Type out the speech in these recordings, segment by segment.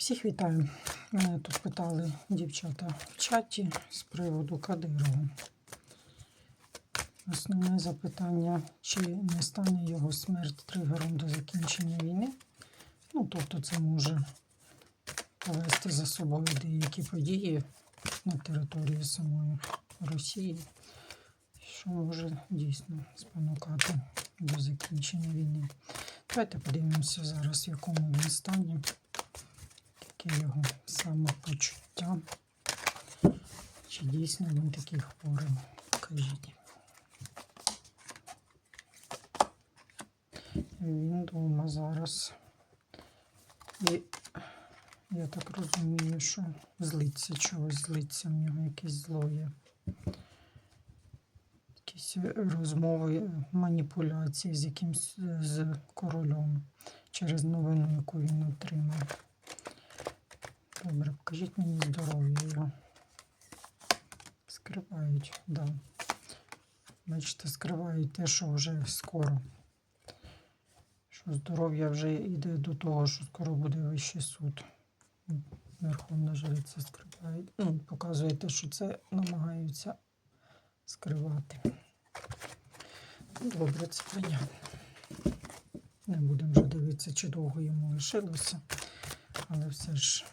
Всіх вітаю. Мене тут питали дівчата в чаті з приводу Кадирова. Основне запитання, чи не стане його смерть тригером до закінчення війни. Ну, тобто, це може повести за собою деякі події на території самої Росії, що може дійсно спонукати до закінчення війни. Давайте подивимося зараз, в якому він стані яке його самопочуття. Чи дійсно він такий хворий? Кажіть. Він вдома зараз. І я так розумію, що злиться чогось, злиться в нього якесь зло є. Якісь розмови, маніпуляції з якимсь з королем через новину, яку він отримав. Добре, покажіть мені здоров'я його. Скривають, да. Бачите, скривають те, що вже скоро. Що здоров'я вже йде до того, що скоро буде вищий суд. Верховна жриця скриває. Ну, показує те, що це намагаються скривати. Добре, це понятно. Не будемо вже дивитися, чи довго йому лишилося, але все ж.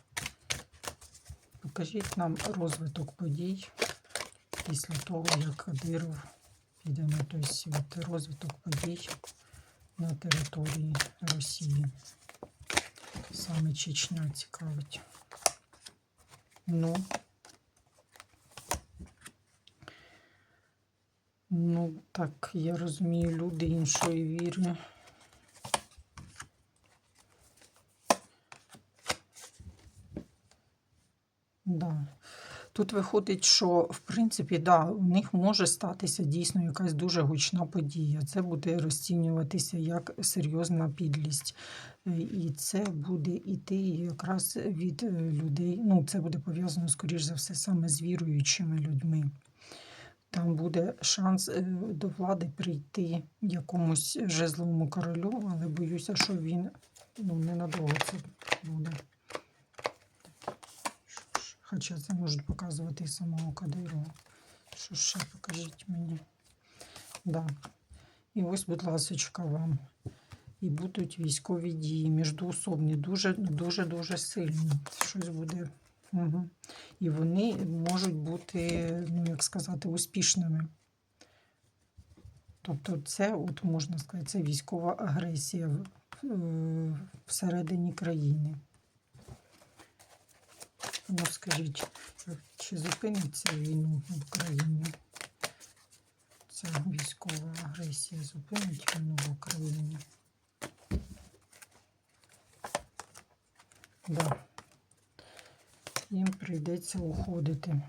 Покажіть нам розвиток подій після того, як Кадиров піде на той світ. Розвиток подій на території Росії. Саме Чечня цікавить. Ну, ну, так, я розумію, люди іншої віри. Да. Тут виходить, що в принципі, да, у них може статися дійсно якась дуже гучна подія. Це буде розцінюватися як серйозна підлість. Е, І це буде іти якраз від е, людей. Ну, це буде пов'язано, скоріш за все, саме з віруючими людьми. Там буде шанс е, до влади прийти якомусь жезловому королю, але боюся, що він ну, ненадовго це буде. Хоча це можуть показувати і самого Кадирова. Що ще покажіть мені. Да. І ось, будь ласочка, вам. І будуть військові дії міждоособні, дуже дуже дуже сильні. Щось буде. Угу. І вони можуть бути, ну як сказати, успішними. Тобто, це, от можна сказати, це військова агресія всередині країни. Ну, скажіть, чи зупиниться війну в Україні? Ця військова агресія зупинить війну в Україні? Да. Їм прийдеться уходити.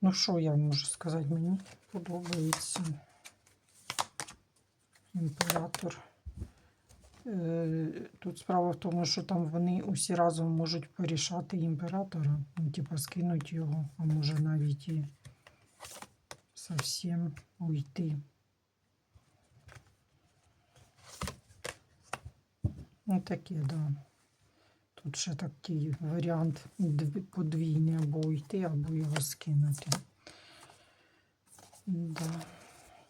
Ну, що я можу сказати? Мені подобається імператор. Е, Тут справа в тому, що там вони усі разом можуть порішати імператора, ну, типа скинуть його, а може навіть і зовсім уйти. Ну, таке, да. Тут ще такий варіант подвійний або уйти, або його скинути. Да.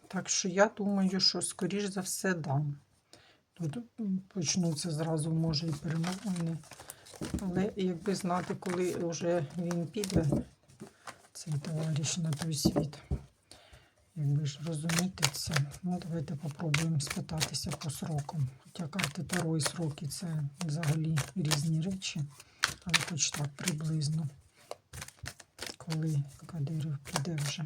Так що я думаю, що скоріш за все дам. Тут почнуться зразу, може, і перемовини. Але якби знати, коли вже він піде, цей товариш на той світ. Якби ж розуміти це, ну давайте попробуємо спитатися по срокам. Хоча карти Таро і сроки це взагалі різні речі, але хоч так приблизно, коли Кадиров піде вже,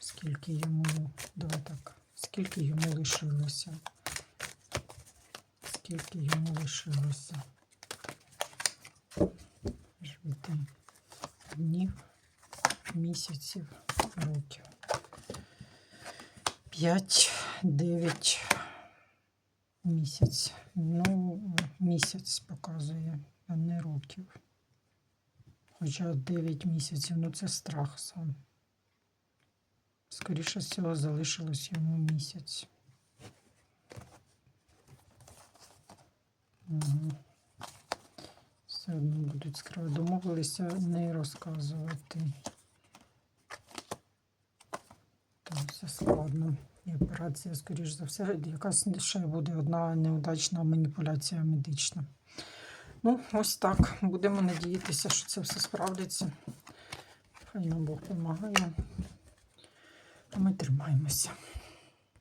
скільки йому, давай так, скільки йому лишилося. Скільки йому лишилося? Жити днів, місяців, років. 5-9 місяць. Ну, місяць показує, а не років. Хоча 9 місяців, ну це страх сам. Скоріше всього, залишилось йому місяць. Все одно будуть скривати. Домовилися не розказувати. Там все складно. І операція, скоріш за все, якась ще буде одна неудачна маніпуляція медична. Ну, ось так. Будемо надіятися, що це все справдиться. Хай нам Бог допомагає. А ми тримаємося.